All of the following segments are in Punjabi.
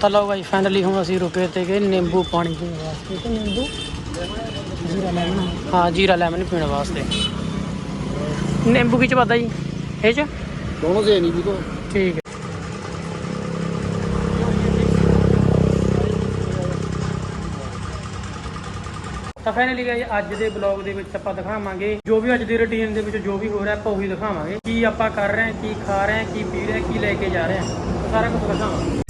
ਤਾਂ ਲਓ ਭਾਈ ਫਾਈਨਲੀ ਹੁਣ ਅਸੀਂ ਰੁਕੇ ਤੇ ਗਏ ਨਿੰਬੂ ਪਾਣੀ ਪੀਣ ਵਾਸਤੇ। ਤੇ ਨਿੰਬੂ? ਜੀਰਾ ਲੈਮਨ ਹਾਂ ਜੀਰਾ ਲੈਮਨ ਪੀਣ ਵਾਸਤੇ। ਨਿੰਬੂ ਕੀ ਚ ਪਤਾ ਜੀ? ਇਹ ਚ? ਦੋਨੋਂ ਦੇ ਨਹੀਂ ਜੀ ਕੋ ਠੀਕ ਹੈ। ਤਾਂ ਫਾਈਨਲੀ ਗਾਇਜ਼ ਅੱਜ ਦੇ ਬਲੌਗ ਦੇ ਵਿੱਚ ਆਪਾਂ ਦਿਖਾਵਾਂਗੇ ਜੋ ਵੀ ਅੱਜ ਦੀ ਰੁਟੀਨ ਦੇ ਵਿੱਚ ਜੋ ਵੀ ਹੋ ਰਿਹਾ ਆਪਾਂ ਵੀ ਦਿਖਾਵਾਂਗੇ। ਕੀ ਆਪਾਂ ਕਰ ਰਹੇ ਹਾਂ ਕੀ ਖਾ ਰਹੇ ਹਾਂ ਕੀ ਪੀ ਰਹੇ ਹਾਂ ਕੀ ਲੈ ਕੇ ਜਾ ਰਹੇ ਹਾਂ। ਸਾਰਾ ਕੁਝ ਦਿਖਾਵਾਂਗੇ।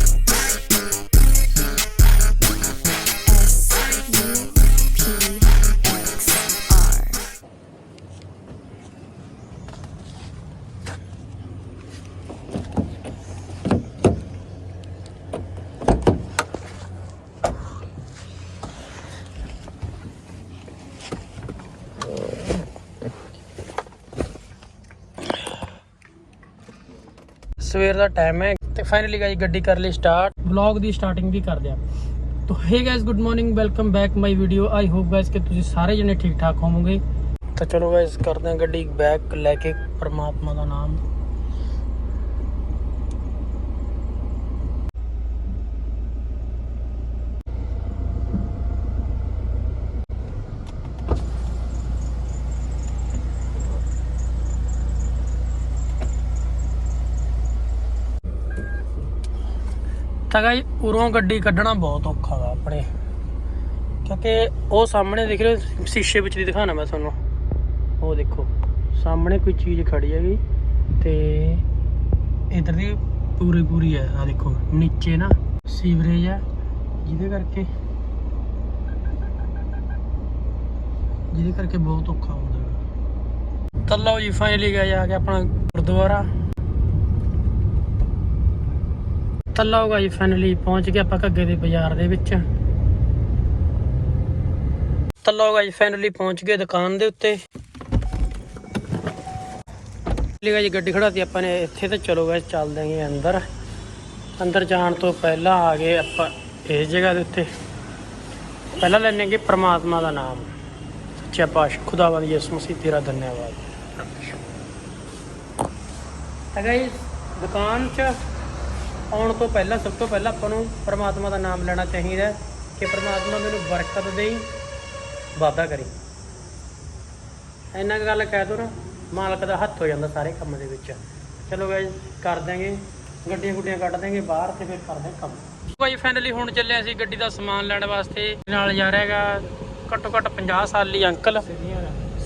ਸਵੇਰ ਦਾ ਟਾਈਮ ਹੈ ਤੇ ਫਾਈਨਲੀ ਗਾਇਸ ਗੱਡੀ ਕਰ ਲਈ ਸਟਾਰਟ ਵਲੌਗ ਦੀ ਸਟਾਰਟਿੰਗ ਵੀ ਕਰਦੇ ਆ। ਤੋ hey guys good morning welcome back my video I hope guys ਕਿ ਤੁਸੀਂ ਸਾਰੇ ਜਣੇ ਠੀਕ ਠਾਕ ਹੋਵੋਗੇ। ਤਾਂ ਚਲੋ ਗਾਇਸ ਕਰਦੇ ਆ ਗੱਡੀ ਬੈਕ ਲੈ ਕੇ ਪ੍ਰਮਾਤਮਾ ਦਾ ਨਾਮ। ਤਾਂ ਗਾਇਸ ਉਰੋਂ ਗੱਡੀ ਕੱਢਣਾ ਬਹੁਤ ਔਖਾ ਵਾ ਆਪਣੇ। ਕਿਉਂਕਿ ਉਹ ਸਾਹਮਣੇ ਦੇਖ ਰਹੇ ਹੋ, ਸ਼ੀਸ਼ੇ ਵਿੱਚ ਦੀ ਦਿਖਾਣਾ ਮੈਂ ਤੁਹਾਨੂੰ। ਉਹ ਦੇਖੋ ਸਾਹਮਣੇ ਕੋਈ ਚੀਜ਼ ਖੜੀ ਹੈਗੀ ਤੇ ਇਧਰ ਦੀ ਪੂਰੀ ਪੂਰੀ ਹੈ ਆ ਦੇਖੋ ਨੀਚੇ ਨਾ ਸੀਵਰੇਜ ਹੈ ਜਿਹਦੇ ਕਰਕੇ ਜਿਹਦੇ ਕਰਕੇ ਬਹੁਤ ਔਖਾ ਹੁੰਦਾ ਤਾਂ ਲਓ ਜੀ ਫਾਈਨਲੀ ਗਏ ਆ ਕੇ ਆਪਣਾ ਗੁਰਦੁਆਰਾ। ਤਾਂ ਲਓ ਗਾਈ ਫਾਈਨਲੀ ਪਹੁੰਚ ਗਏ ਆਪਾਂ ਘੱਗੇ ਦੇ ਬਾਜ਼ਾਰ ਦੇ ਵਿੱਚ। ਤਾਂ ਲਓ ਗਾਈ ਫਾਈਨਲੀ ਪਹੁੰਚ ਗਏ ਦੁਕਾਨ ਦੇ ਉੱਤੇ। ਲਿਆ ਜੀ ਗੱਡੀ ਖੜਾਤੀ ਆਪਾਂ ਨੇ, ਇੱਥੇ ਤੇ ਚਲੋ ਗਾਇਸ ਚੱਲਦੇ ਆਂਗੇ ਅੰਦਰ। ਅੰਦਰ ਜਾਣ ਤੋਂ ਪਹਿਲਾਂ ਆ ਗਏ ਆਪਾਂ ਇਸ ਜਗ੍ਹਾ ਦੇ ਉੱਤੇ। ਪਹਿਲਾਂ ਲੈਣਗੇ ਪ੍ਰਮਾਤਮਾ ਦਾ ਨਾਮ। ਸੱਚਾ ਪਾਤਸ਼ਾਹ, ਖੁਦਾਵੰਦ ਯਿਸੂ ਮਸੀਹ, ਤੇਰਾ ਧੰਨਵਾਦ। ਤਾਂ ਗਾਇਸ ਦੁਕਾਨ 'ਚ ਆਉਣ ਤੋਂ ਪਹਿਲਾਂ ਸਭ ਤੋਂ ਪਹਿਲਾਂ ਆਪਾਂ ਨੂੰ ਪਰਮਾਤਮਾ ਦਾ ਨਾਮ ਲੈਣਾ ਚਾਹੀਦਾ ਕਿ ਪਰਮਾਤਮਾ ਮੈਨੂੰ ਬਰਕਤ ਦੇਈ ਵਾਦਾ ਕਰੇ। ਇੰਨਾ ਗੱਲ ਕਹਿ ਦੋ ਨਾ ਮਾਲਕ ਦਾ ਹੱਥ ਹੋ ਜਾਂਦਾ ਸਾਰੇ ਕੰਮ ਦੇ ਵਿੱਚ। ਚਲੋ ਗਾਇਜ਼ ਕਰ ਦਾਂਗੇ ਗੱਡੀਆਂ ਗੁੱਡੀਆਂ ਕੱਢ ਦਾਂਗੇ ਬਾਹਰ ਤੇ ਫਿਰ ਕਰਦੇ ਕੰਮ। ਭਾਈ ਫਾਈਨਲੀ ਹੁਣ ਚੱਲਿਆ ਸੀ ਗੱਡੀ ਦਾ ਸਮਾਨ ਲੈਣ ਵਾਸਤੇ। ਨਾਲ ਜਾ ਰਿਹਾਗਾ ਘੱਟੋ ਘੱਟ 50 ਲਈ ਅੰਕਲ।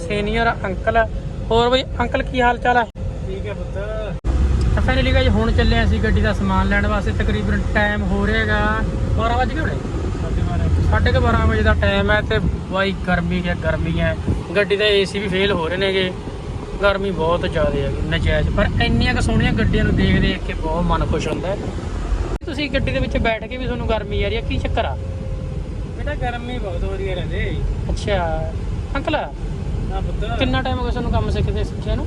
Senior uncle. ਹੋਰ ਬਈ ਅੰਕਲ ਕੀ ਹਾਲ ਚਾਲ ਹੈ ਠੀਕ ਹੈ ਪੁੱਤ। ਤਾਂ ਫਾਈਨਲੀ ਗਾਇਜ਼ ਹੁਣ ਚੱਲੇ ਅਸੀਂ ਗੱਡੀ ਦਾ ਸਮਾਨ ਲੈਣ ਵਾਸਤੇ। ਤਕਰੀਬਨ ਟਾਈਮ ਹੋ ਰਿਹਾਗਾ 12 ਵਜੇ ਹੋਣੇ? 12:30 ਵਜੇ ਦਾ ਟਾਈਮ ਹੈ ਤੇ ਬਾਈ ਗਰਮੀ ਹੈ ਗਰਮੀ ਹੈ। ਗੱਡੀ ਦਾ ਏਸੀ ਵੀ ਫੇਲ ਹੋ ਰਹੇ ਨੇਗੇ। ਗਰਮੀ ਬਹੁਤ ਜ਼ਿਆਦਾ ਹੈ ਨਜਾਇਜ਼। ਪਰ ਇੰਨੀਆਂ ਕਿ ਸੋਹਣੀਆਂ ਗੱਡੀਆਂ ਨੂੰ ਦੇਖ ਦੇਖ ਕੇ ਬਹੁਤ ਮਨ ਖੁਸ਼ ਹੁੰਦਾ ਤੁਸੀਂ ਗੱਡੀ ਦੇ ਵਿੱਚ ਬੈਠ ਕੇ ਵੀ ਤੁਹਾਨੂੰ ਗਰਮੀ ਆ ਰਹੀ ਹੈ ਕੀ ਚੱਕਰ ਆ? ਬੇਟਾ ਗਰਮੀ ਬਹੁਤ ਹੋ ਰਹੀ ਹੈ ਰਜੇ। ਅੱਛਾ। ਅੰਕਲ ਕਿੰਨਾ ਟਾਈਮ ਹੋ ਗਿਆ ਤੁਹਾਨੂੰ ਕੰਮ ਸਿੱਖਦੇ ਸਿੱਖਿਆ ਨੂੰ?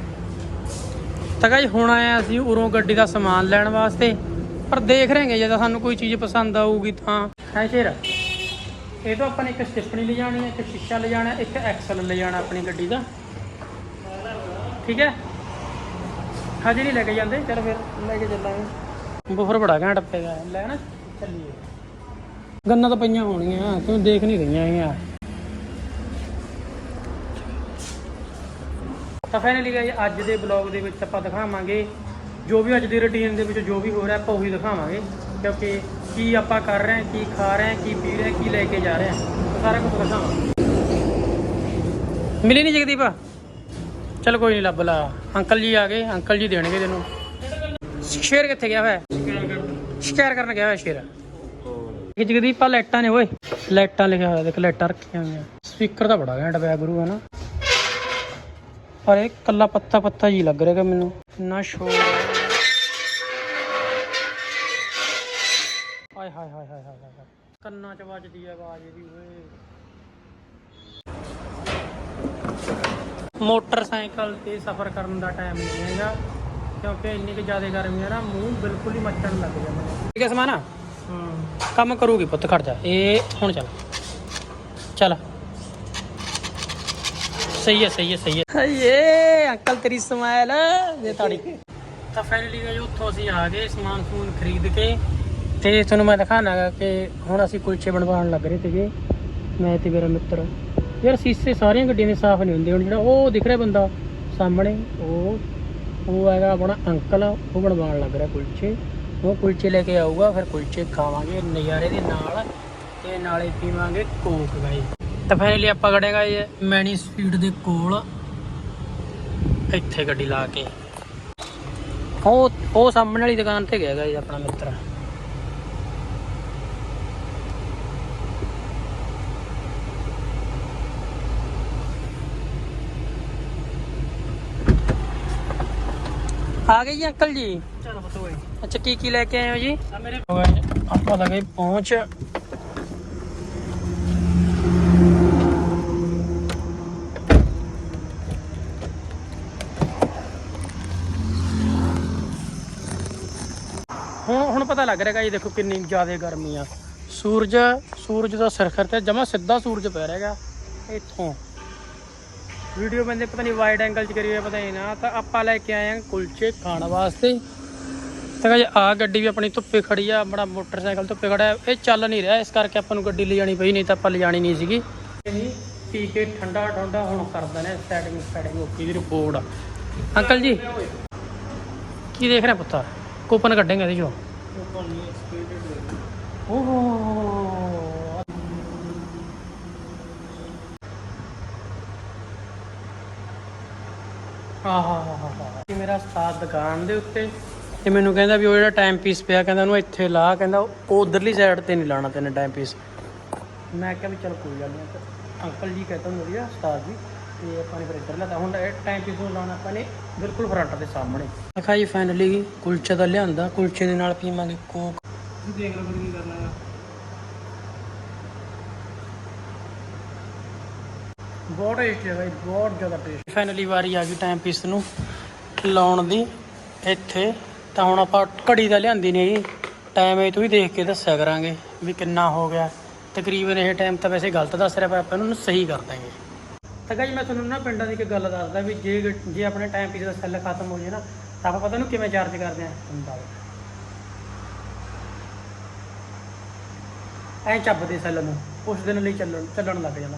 ਤਾਂ ਗਾਈ ਹੁਣ ਆਏ ਅਸੀਂ ਉਰੋਂ ਗੱਡੀ ਦਾ ਸਮਾਨ ਲੈਣ ਵਾਸਤੇ। ਪਰ ਦੇਖ ਰਹੇਗੇ ਜੇ ਤਾਂ ਸਾਨੂੰ ਕੋਈ ਚੀਜ਼ ਪਸੰਦ ਆਊਗੀ ਤਾਂ। ਹੈ ਸ਼ੇਰ। ਇਹ ਤੋਂ ਆਪਾਂ ਨੇ ਇੱਕ ਸਟਿਪਣੀ ਲੈ ਜਾਣੀ ਹੈ, ਇੱਕ ਸ਼ੀਸ਼ਾ ਲੈ ਜਾਣਾ, ਇੱਕ ਐਕਸਲ ਲੈ ਜਾਣਾ ਆਪਣੀ ਗੱਡੀ ਦਾ। ਠੀਕ ਹੈ? ਹਜੇ ਨਹੀਂ ਲੈ ਕੇ ਜਾਂਦੇ। ਚਲ ਫਿਰ, ਲੈ ਕੇ ਚੱਲਾਂਗੇ। ਬੁਫਰ ਬੜਾ ਘੈਂਟ ਪਏਗਾ ਲੈ ਨਾ, ਚੱਲੀਏ। ਗੰਨਾ ਤਾਂ ਪਈਆਂ ਹੋਣੀਆਂ ਤੂੰ ਦੇਖ ਨਹੀਂ ਰਹੀਆਂ ਹੈਗੀਆਂ ਤਾਂ ਫਾਈਨਲੀ ਗਾਇਸ ਅੱਜ ਦੇ ਬਲੌਗ ਦੇ ਵਿੱਚ ਆਪਾਂ ਦਿਖਾਵਾਂਗੇ, ਜੋ ਵੀ ਅੱਜ ਦੀ ਰੁਟੀਨ ਦੇ ਵਿੱਚ ਜੋ ਵੀ ਹੋ ਰਿਹਾ, ਆਪਾਂ ਉਹੀ ਦਿਖਾਵਾਂਗੇ, ਕਿਉਂਕਿ ਕੀ ਆਪਾਂ ਕਰ ਰਹੇ ਹਾਂ, ਕੀ ਖਾ ਰਹੇ ਹਾਂ, ਕੀ ਪੀ ਰਹੇ ਹਾਂ, ਕੀ ਲੈ ਕੇ ਜਾ ਰਹੇ ਹਾਂ ਸਾਰਾ ਕੁਝ ਦਿਖਾਵਾਂਗੇ। ਮਿਲੀ ਨਹੀਂ ਜਗਦੀਪ? ਚਲ ਕੋਈ ਨਹੀਂ ਲੱਭ ਲਾ। ਅੰਕਲ ਜੀ ਆ ਗਏ, ਅੰਕਲ ਜੀ ਦੇਣਗੇ ਤੈਨੂੰ। ਸ਼ੇਰ ਕਿੱਥੇ ਗਿਆ ਹੋਇਆ? ਸ਼ਿਕਾਰ ਕਰਨ ਗਿਆ ਹੋਇਆ, ਸ਼ੇਰ। ਇਹ ਜਗਦੀਪ ਆ ਲਾਈਟਾਂ ਨੇ, ਓਏ। ਲਾਈਟਾਂ ਲਿਖਿਆ ਹੋਇਆ, ਦੇਖ, ਲਾਈਟਾਂ ਰੱਖੀਆਂ ਹੋਈਆਂ। ਸਪੀਕਰ ਤਾਂ ਬੜਾ ਘੈਂਟ ਪਿਆ, ਗੁਰੂ ਹੈ ਨਾ ਪਰ ਇਹ ਕੱਲਾ ਪੱਤਾ ਪੱਤਾ ਜੀ ਲੱਗ ਰਿਹਾ ਮੈਨੂੰ। ਕਿੰਨਾ ਸ਼ੋਰ ਹਾਏ ਹਾਏ ਹਾਏ ਹਾਏ ਹਾਏ ਹਾਏ। ਕੰਨਾਂ 'ਚ ਵੱਜਦੀ ਆ ਆਵਾਜ਼ ਇਹਦੀ ਓਏ। ਮੋਟਰਸਾਈਕਲ ਤੇ ਸਫ਼ਰ ਕਰਨ ਦਾ ਟਾਈਮ ਨਹੀਂ ਹੈਗਾ ਕਿਉਂਕਿ ਇੰਨੀ ਕਿ ਜ਼ਿਆਦਾ ਗਰਮੀ ਹੈ ਨਾ ਮੂੰਹ ਬਿਲਕੁਲ ਹੀ ਮੱਚਣ ਲੱਗ ਜਾਂਦਾ ਠੀਕ ਹੈ ਸਮਾਨਾ? ਹੂੰ। ਕੰਮ ਕਰੂਗੀ ਪੁੱਤ ਖੜ ਜਾ। ਇਹ ਹੁਣ ਚੱਲ। ਚੱਲ। ਸਹੀ ਹੈ ਸਹੀ ਹੈ ਸਹੀ ਹੈ। ਏ ਅੰਕਲ ਤੇਰੀ ਸਮਾਈਲ ਇਹ ਤਾੜੀ ਤਾਂ ਫਾਈਨਲੀ ਗਏ ਉੱਥੋਂ ਅਸੀਂ ਆ ਗਏ ਸਮਾਨ ਸਮੂਨ ਖਰੀਦ ਕੇ। ਤੇ ਤੁਹਾਨੂੰ ਮੈਂ ਦਿਖਾਣਾਗਾ ਕਿ ਹੁਣ ਅਸੀਂ ਕੁਲਚੇ ਬਣਵਾਉਣ ਲੱਗ ਰਹੇ ਸੀਗੇ। ਮੈਂ ਤੇ ਮੇਰਾ ਮਿੱਤਰ। ਯਾਰ ਸੀਸੇ ਸਾਰੀਆਂ ਗੱਡੀਆਂ ਦੇ ਸਾਫ਼ ਨਹੀਂ ਹੁੰਦੇ ਹੁਣ ਜਿਹੜਾ ਉਹ ਦਿਖ ਰਿਹਾ ਬੰਦਾ ਸਾਹਮਣੇ ਉਹ ਉਹ ਹੈਗਾ ਆਪਣਾ ਅੰਕਲ ਉਹ ਬਣਵਾਉਣ ਲੱਗ ਰਿਹਾ ਕੁਲਚੇ। ਉਹ ਕੁਲਚੇ ਲੈ ਕੇ ਆਊਗਾ ਫਿਰ ਕੁਲਚੇ ਖਾਵਾਂਗੇ ਨਜ਼ਾਰੇ ਦੇ ਨਾਲ ਤੇ ਨਾਲੇ ਪੀਵਾਂਗੇ ਕੋਕ ਗਾਈ ਤਾਂ ਫਾਈਨਲੀ ਆਪਾਂ ਖੜੇਗਾ ਇਹ ਮੈਨੀ ਸਪੀਡ ਦੇ ਕੋਲ। ਇੱਥੇ ਗੱਡੀ ਲਾ ਕੇ। ਉਹ ਉਹ ਸਾਹਮਣੇ ਵਾਲੀ ਦੁਕਾਨ ਤੇ ਗਿਆ ਜੀ ਆਪਣਾ ਮਿੱਤਰ। ਆ ਗਏ ਜੀ ਅੰਕਲ ਜੀ? ਚੱਲ ਪੁੱਤ ਓਏ ਅੱਛਾ ਕੀ ਕੀ ਲੈ ਕੇ ਆਏ ਹੋ ਜੀ? ਆ ਮੇਰੇ ਆਪਾਂ ਲਗੇ ਪਹੁੰਚ ਹੁਣ ਹੁਣ ਪਤਾ ਲੱਗ ਰਿਹਾ ਜੀ, ਦੇਖੋ ਕਿੰਨੀ ਜ਼ਿਆਦਾ ਗਰਮੀ ਆ। ਸੂਰਜ ਸੂਰਜ ਦਾ ਸਿਰਖਰ ਤੇ ਜਮਾ ਸਿੱਧਾ ਸੂਰਜ ਪੈ ਰਿਹਾਗਾ ਇੱਥੋਂ। ਵੀਡੀਓ ਬੰਦੇ ਪਤਾ ਨਹੀਂ ਵਾਈਡ ਐਂਗਲ ਚ ਕਰੀ ਹੋਇਆ ਪਤਾ ਨਹੀਂ ਨਾ। ਤਾਂ ਆਪਾਂ ਲੈ ਕੇ ਆਏ ਹਾਂ ਕੁਲਚੇ ਖਾਣ ਵਾਸਤੇ। ਤਾਂ ਜੀ ਆ ਗੱਡੀ ਵੀ ਆਪਣੀ ਧੁੱਪੇ ਖੜੀ ਆ, ਆਪਣਾ ਮੋਟਰਸਾਈਕਲ ਧੁੱਪੇ ਖੜਾ ਇਹ ਚੱਲ ਨਹੀਂ ਰਿਹਾ, ਇਸ ਕਰਕੇ ਆਪਾਂ ਨੂੰ ਗੱਡੀ ਲਿਜਾਣੀ ਪਈ, ਨਹੀਂ ਤਾਂ ਆਪਾਂ ਲਿਜਾਣੀ ਨਹੀਂ ਸੀਗੀ। ਇਹ ਪੀ ਕੇ ਠੰਡਾ ਠੰਡਾ ਹੁਣ ਕਰਦਾ ਨੇ ਸੈਟਿੰਗ ਸੈਟਿੰਗ ਓਕੇ ਦੀ ਰਿਪੋਰਟ ਅੰਕਲ ਜੀ, ਕੀ ਦੇਖ ਰਹੇ ਪੁੱਤਾ? ਕੂਪਨ ਕੱਢੇਗਾ ਇਹਦੇ ਚੋਂ। ਓਹੋ ਆਹਾ ਇਹ ਮੇਰਾ ਉਸਤਾਦ ਦੁਕਾਨ ਦੇ ਉੱਤੇ। ਤੇ ਮੈਨੂੰ ਕਹਿੰਦਾ ਵੀ ਉਹ ਜਿਹੜਾ ਟਾਈਮ ਪੀਸ ਪਿਆ, ਕਹਿੰਦਾ ਉਹਨੂੰ ਇੱਥੇ ਲਾ, ਕਹਿੰਦਾ ਉਹ ਉਧਰਲੀ ਸਾਈਡ ਤੇ ਨਹੀਂ ਲਾਣਾ ਤੈਨੇ ਟਾਈਮ ਪੀਸ ਮੈਂ ਕਿਹਾ ਵੀ ਚਲ ਕੋਈ ਗੱਲ ਨਹੀਂ ਅੰਕਲ- ਜੀ ਕਹਿੰਦਾ ਵਧੀਆ, ਉਸਤਾਦ ਜੀ। ਤੇ ਆਪਾਂ ਨੇ ਫਿਰ ਇੱਧਰ ਲਾਤਾ ਹੁਣ ਟਾਈਮ ਪੀਸ ਨੂੰ ਲਾਉਣਾ ਆਪਾਂ ਨੇ ਬਿਲਕੁਲ ਫਰੰਟ ਦੇ ਸਾਹਮਣੇ। ਦੇਖਾ ਜੀ ਫਾਈਨਲੀ ਕੁਲਚੇ ਦਾ ਲਿਆਂਦਾ। ਕੁਲਚੇ ਦੇ ਨਾਲ ਪੀਵਾਂਗੇ ਕੋਕ। ਤੂੰ ਦੇਖ ਲੈ ਕੀ ਕਰਨਾ ਹੈ ਬਹੁਤ ਟੇਸਟੀ ਹੈ ਬਾਈ, ਬਹੁਤ ਜ਼ਿਆਦਾ ਟੇਸਟੀ ਫਾਈਨਲੀ ਵਾਰੀ ਆ ਗਈ ਟਾਈਮ ਪੀਸ ਨੂੰ ਲਾਉਣ ਦੀ ਇੱਥੇ। ਤਾਂ ਹੁਣ ਆਪਾਂ ਘੜੀ ਦਾ ਲਿਆਂਦੀ ਨਹੀਂ ਜੀ ਟਾਈਮ ਇਹ ਤੋਂ ਹੀ ਦੇਖ ਕੇ ਦੱਸਿਆ ਕਰਾਂਗੇ ਵੀ ਕਿੰਨਾ ਹੋ ਗਿਆ। ਤਕਰੀਬਨ ਇਹ ਟਾਈਮ ਤਾਂ ਵੈਸੇ ਗਲਤ ਦੱਸ ਰਿਹਾ, ਪਰ ਆਪਾਂ ਇਹਨੂੰ ਸਹੀ ਕਰ ਦਾਂਗੇ। ਤਾਂ ਜੀ, ਮੈਂ ਤੁਹਾਨੂੰ ਨਾ ਪਿੰਡਾਂ ਦੀ ਇੱਕ ਗੱਲ ਦੱਸਦਾ ਵੀ ਜੇ ਜੇ ਆਪਣੇ ਟਾਈਮ ਪੀਸ ਦਾ ਸੈੱਲ ਖਤਮ ਹੋ ਜੇ ਨਾ, ਤਾਂ ਆਪਾਂ ਪਤਾ ਨੂੰ ਕਿਵੇਂ ਚਾਰਜ ਕਰਦੇ ਆਂ ਹੁੰਦਾ ਐ ਚੱਬਦੇ ਸੈੱਲ ਨੂੰ, ਉਸ ਦਿਨ ਲਈ ਚੱਲਣ ਚੱਲਣ ਲੱਗ ਜਾਂਦਾ।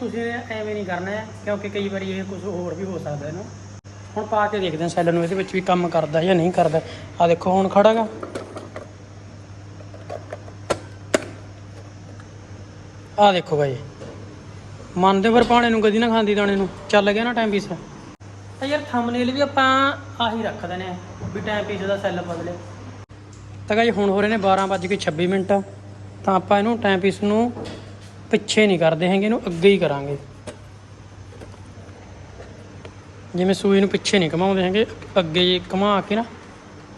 ਤੁਸੀਂ ਐਵੇਂ ਨਹੀਂ ਕਰਨਾ, ਕਿਉਂਕਿ ਕਈ ਵਾਰੀ ਇਹ ਕੁਝ ਹੋਰ ਵੀ ਹੋ ਸਕਦਾ ਇਹਨੂੰ। ਹੁਣ ਪਾ ਕੇ ਦੇਖਦੇ ਹਾਂ ਸੈੱਲ ਨੂੰ, ਇਹਦੇ ਵਿੱਚ ਵੀ ਕੰਮ ਕਰਦਾ ਜਾਂ ਨਹੀਂ ਕਰਦਾ। ਆ ਦੇਖੋ, ਹੁਣ ਖੜਾਗਾ। ਆ ਦੇਖੋ ਭਾਈ। ਮੰਨਦੇ ਫਿਰ ਪਾਣੇ ਨੂੰ ਕਦੀ ਨਾ ਖਾਂਦੀ ਦਾਣੇ ਨੂੰ। ਚੱਲ ਗਿਆ ਨਾ ਟਾਈਮ ਪੀਸ ਤਾਂ ਯਾਰ ਥੰਬਨੇਲ ਵੀ ਆਪਾਂ ਆਹੀ ਰੱਖ ਦਨੇ ਆ ਵੀ ਟਾਈਮ ਪੀਸ ਦਾ ਸੈੱਲ ਬਦਲੇ। ਤਾਂ ਗਾਈ ਹੁਣ ਹੋ ਰਹੇ ਨੇ 12:26 ਮਿੰਟ। ਤਾਂ ਆਪਾਂ ਇਹਨੂੰ ਟਾਈਮ ਪੀਸ ਨੂੰ ਪਿੱਛੇ ਨਹੀਂ ਕਰਦੇ ਹੈਗੇ ਇਹਨੂੰ ਅੱਗੇ ਹੀ ਕਰਾਂਗੇ। ਜਿਵੇਂ ਸੂਈ ਨੂੰ ਪਿੱਛੇ ਨਹੀਂ ਘਮਾਉਂਦੇ ਹੈਗੇ ਅੱਗੇ ਜੇ ਘੁਮਾ ਕੇ ਨਾ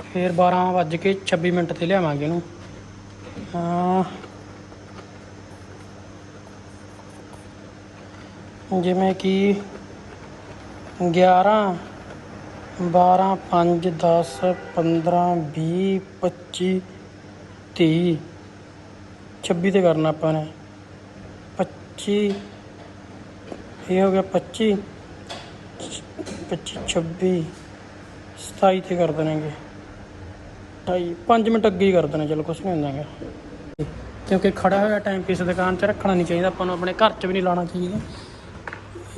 ਫਿਰ 12:26 ਮਿੰਟ ਤੇ ਲਿਆਵਾਂਗੇ ਇਹਨੂੰ। ਹਾਂ। ਜਿਵੇਂ ਕਿ 11 12 5 10 15 20 25 30 26 ਤੇ ਕਰਨਾ ਆਪਾਂ ਨੇ। 25 ਇਹ ਹੋ ਗਿਆ 25 25 26 27 ਤੇ ਕਰ ਦੇਣਗੇ। 28 5 ਮਿੰਟ ਅੱਗੇ ਹੀ ਕਰ ਦੇਣਾ, ਚਲੋ ਕੁਛ ਨਹੀਂ ਹੁੰਦਾ ਹੈਗਾ। ਕਿਉਂਕਿ ਖੜਾ ਹੋਇਆ ਟਾਈਮ ਪੀਸ ਦੁਕਾਨ 'ਚ ਰੱਖਣਾ ਨਹੀਂ ਚਾਹੀਦਾ, ਆਪਾਂ ਨੂੰ ਆਪਣੇ ਘਰ 'ਚ ਵੀ ਨਹੀਂ ਲਾਉਣਾ ਚਾਹੀਦਾ।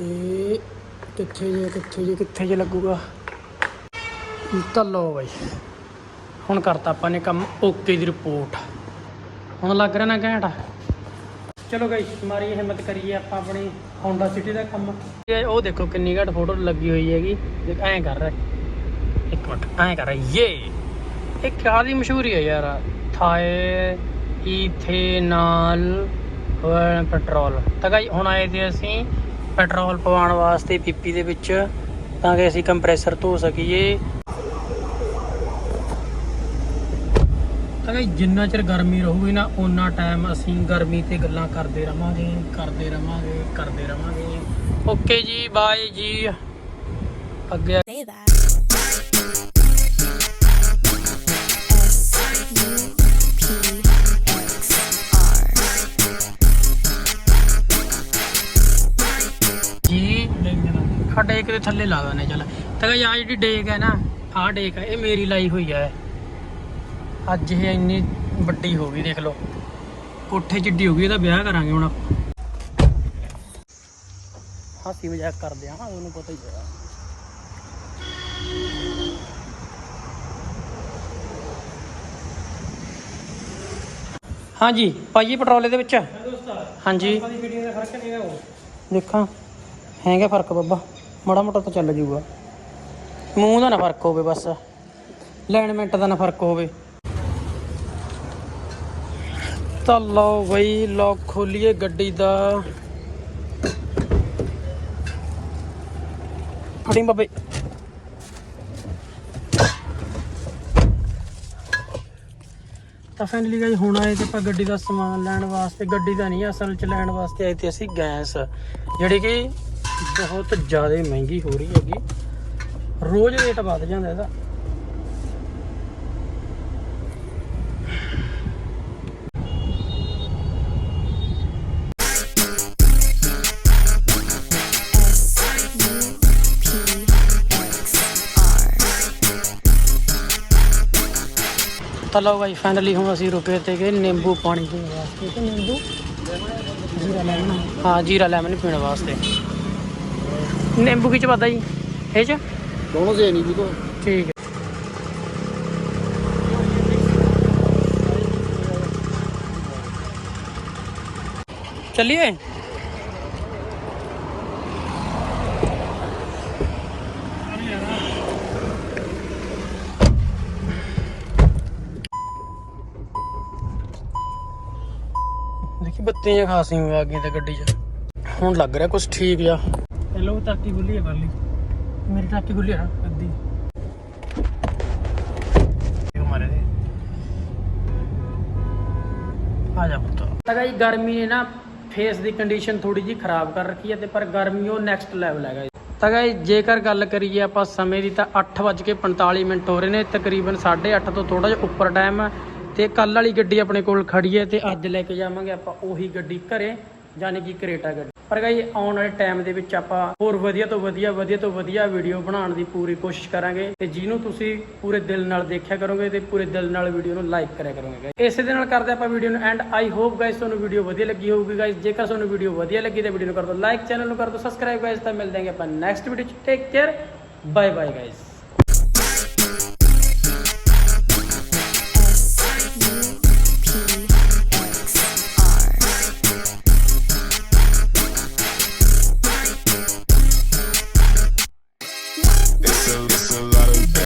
ਇਹ ਕਿੱਥੇ ਜੇ ਕਿੱਥੇ ਜੇ ਕਿੱਥੇ ਜੇ ਲੱਗੂਗਾ? ਤਾਂ ਲਓ ਬਾਈ। ਹੁਣ ਕਰਤਾ ਆਪਾਂ ਨੇ ਕੰਮ, ਓਕੇ ਦੀ ਰਿਪੋਰਟ। ਹੁਣ ਲੱਗ ਰਿਹਾ ਨਾ ਘੈਂਟ? ਚਲੋ ਗਾਈ ਮਾਰੀ ਹਿੰਮਤ ਕਰੀਏ ਆਪਾਂ ਆਪਣੀ ਹੋਂਡਾ ਸਿਟੀ ਦਾ ਕੰਮ। ਇਹ ਉਹ ਦੇਖੋ ਕਿੰਨੀ ਘੱਟ ਫੋਟੋ ਲੱਗੀ ਹੋਈ ਹੈਗੀ। ਐਂ ਕਰ ਰਿਹਾ। ਇੱਕ ਮਿੰਟ, ਐਂ ਕਰ ਰਿਹਾ। ਇਹ ਇਹ ਕਿਆ ਦੀ ਮਸ਼ਹੂਰੀ ਹੈ ਯਾਰ? ਥਾਏ, ਈਥੇਨਾਲ ਪੈਟਰੋਲ। ਤਾਂ ਗਾਈ ਹੁਣ ਆਏ ਤੇ ਅਸੀਂ ਪੈਟਰੋਲ ਪਵਾਉਣ ਵਾਸਤੇ ਪੀਪੀ ਦੇ ਵਿੱਚ, ਤਾਂ ਕਿ ਅਸੀਂ ਕੰਪਰੈਸਰ ਧੋ ਸਕੀਏ। ਤਾਂ ਕਿ ਜਿੰਨਾ ਚਿਰ ਗਰਮੀ ਰਹੂਗੀ ਨਾ, ਓਨਾ ਟਾਈਮ ਅਸੀਂ ਗਰਮੀ ਤੇ ਗੱਲਾਂ ਕਰਦੇ ਰਵਾਂਗੇ ਕਰਦੇ ਰਵਾਂਗੇ ਕਰਦੇ ਰਵਾਂਗੇ। ਓਕੇ ਜੀ ਬਾਏ ਜੀ। ਅੱਗੇ ਡੇਕ ਦੇ ਥੱਲੇ ਲਾ ਦਨੇ ਚੱਲ। ਤਾਂ ਕਿ ਆ ਜਿਹੜੀ ਡੇਕ ਹੈ ਨਾ ਆਹ ਡੇਕ ਹੈ ਇਹ ਮੇਰੀ ਲਾਈ ਹੋਈ ਹੈ। ਅੱਜ ਇਹ ਇੰਨੀ ਵੱਡੀ ਹੋ ਗਈ ਦੇਖ ਲਓ। ਕੋਠੇ ਜਿੱਡੀ ਹੋ ਗਈ ਇਹਦਾ ਵਿਆਹ ਕਰਾਂਗੇ ਹੁਣ ਆਪਾਂ। ਹਾਸੀ ਮਜ਼ਾਕ ਕਰਦੇ ਆ ਹਾਂ ਉਹਨੂੰ ਪਤਾ ਹੀ ਹੈ। ਹਾਂਜੀ ਪਾਈਏ ਪੈਟਰੋਲੇ ਦੇ ਵਿੱਚ। ਹਾਂਜੀ। ਦੇਖਾਂ। ਹੈਗਾ ਫ਼ਰਕ ਬੱਬਾ। ਮਾੜਾ ਮੋਟਾ ਤਾਂ ਚੱਲ ਜੂਗਾ। ਮੂੰਹ ਦਾ ਨਾ ਫ਼ਰਕ ਹੋਵੇ ਬਸ। ਲੈਣਮੈਂਟ ਦਾ ਨਾ ਫ਼ਰਕ ਹੋਵੇ। ਤਾਂ ਲਓ ਬਈ ਲੌਕ ਖੋਲੀਏ ਗੱਡੀ ਦਾ। ਫੜੀ ਬੱਬੇ। ਤਾਂ ਫਾਈਨਲੀ ਗਾਈ ਹੁਣ ਆਏ ਤੇ ਆਪਾਂ ਗੱਡੀ ਦਾ ਸਮਾਨ ਲੈਣ ਵਾਸਤੇ। ਗੱਡੀ ਦਾ ਨਹੀਂ, ਅਸਲ ਚ ਲੈਣ ਵਾਸਤੇ ਆਏ ਤੇ ਅਸੀਂ ਗੈਸ। ਜਿਹੜੀ ਕਿ ਬਹੁਤ ਜ਼ਿਆਦਾ ਮਹਿੰਗੀ ਹੋ ਰਹੀ ਹੈਗੀ। ਰੋਜ਼ ਰੇਟ ਵੱਧ ਜਾਂਦਾ ਇਹਦਾ। ਤਾਂ ਲਓ ਬਾਈ ਫਾਈਨਲੀ ਹੁਣ ਅਸੀਂ ਰੁਕੇ ਤੇ ਗਏ ਨਿੰਬੂ ਪਾਣੀ ਪੀਣ ਵਾਸਤੇ। ਤੇ ਨਿੰਬੂ, ਜੀਰਾ ਲੈਮਨ। ਹਾਂ, ਜੀਰਾ ਲੈਮਨ ਪੀਣ ਵਾਸਤੇ। ਨਿੰਬੂ ਕੀ ਚ ਪਾਦਾ ਜੀ ਇਹ ਚ ਦੋਨੋਂ ਸੇ ਨਹੀਂ ਵੀ ਕੋ ਠੀਕ ਹੈ चलिए ਦੇਖੀ ਬੱਤੀਆਂ ਖਾਸੀਆਂ ਆ ਗਈਆਂ ਤੇ ਗੱਡੀ 'ਚ ਹੁਣ ਲੱਗ ਰਿਹਾ ਕੁਝ ਠੀਕ ਜਾ ਹੈਲੋ ਟਾਕੀ ਖੁੱਲੀ ਹੈ ਪਰਲੀ ਮੇਰੀ ਟਾਕੀ ਖੁੱਲੀ ਆ ਨਾ ਅੱਧੀ। ਇਹ ਮਾਰੇ ਦੇ। ਆ ਜਾ ਪੁੱਤ। ਤਾਂ ਜੀ ਗਰਮੀ ਨੇ ਨਾ ਫੇਸ ਦੀ ਕੰਡੀਸ਼ਨ ਥੋੜੀ ਜੀ ਖਰਾਬ ਕਰ ਰੱਖੀ ਹੈ ਤੇ ਪਰ ਗਰਮੀ ਉਹ ਨੈਕਸਟ ਲੈਵਲ ਹੈਗਾ ਜੀ। ਤਾਂ ਗਾਈ ਜੇਕਰ ਗੱਲ ਕਰੀਏ ਆਪਾਂ ਸਮੇਂ ਦੀ ਤਾਂ 8:45 ਮਿੰਟ ਹੋ ਰਹੇ ਨੇ ਤਕਰੀਬਨ 8:30 ਤੋਂ ਥੋੜਾ ਜਿਹਾ ਉੱਪਰ ਟਾਈਮ ਹੈ ਤੇ ਕੱਲ ਵਾਲੀ ਗੱਡੀ ਆਪਣੇ ਕੋਲ ਖੜੀ ਹੈ ਤੇ ਅੱਜ ਲੈ ਕੇ ਜਾਵਾਂਗੇ ਆਪਾਂ ਉਹੀ ਗੱਡੀ ਘਰੇ ਯਾਨੀ ਕਿ ਕਰੇਟਾ ਗੱਡੀ। ਪਰ ਗਾਈ ਆਉਣ ਵਾਲੇ ਟਾਈਮ ਦੇ ਵਿੱਚ ਆਪਾਂ ਹੋਰ ਵਧੀਆ ਤੋਂ ਵਧੀਆ ਵਧੀਆ ਤੋਂ ਵਧੀਆ ਵੀਡੀਓ ਬਣਾਉਣ ਦੀ ਪੂਰੀ ਕੋਸ਼ਿਸ਼ ਕਰਾਂਗੇ ਤੇ ਜਿਹਨੂੰ ਤੁਸੀਂ ਪੂਰੇ ਦਿਲ ਨਾਲ ਦੇਖਿਆ ਕਰੋਗੇ ਤੇ ਪੂਰੇ ਦਿਲ ਨਾਲ ਵੀਡੀਓ ਨੂੰ ਲਾਈਕ ਕਰਿਆ ਕਰੋਗੇ ਇਸੇ ਦੇ ਨਾਲ ਕਰਦੇ ਆਪਾਂ ਵੀਡੀਓ ਨੂੰ ਐਂਡ ਆਈ ਹੋਪ ਗਾਇਸ ਤੁਹਾਨੂੰ ਵੀਡੀਓ ਵਧੀਆ ਲੱਗੀ ਹੋਊਗੀ ਗਾਇਸ। ਜੇਕਰ ਤੁਹਾਨੂੰ ਵੀਡੀਓ ਵਧੀਆ ਲੱਗੀ ਤਾਂ ਵੀਡੀਓ ਨੂੰ ਕਰ ਦਿਓ ਲਾਈਕ ਚੈਨਲ ਨੂੰ ਕਰ ਦਿਓ ਸਬਸਕ੍ਰਾਈਬ ਗਾਇਸ। ਤਾਂ ਮਿਲਦੇ ਹਾਂ ਆਪਾਂ ਨੈਕਸਟ ਵੀਡੀਓ ਚ। Take care bye bye guys.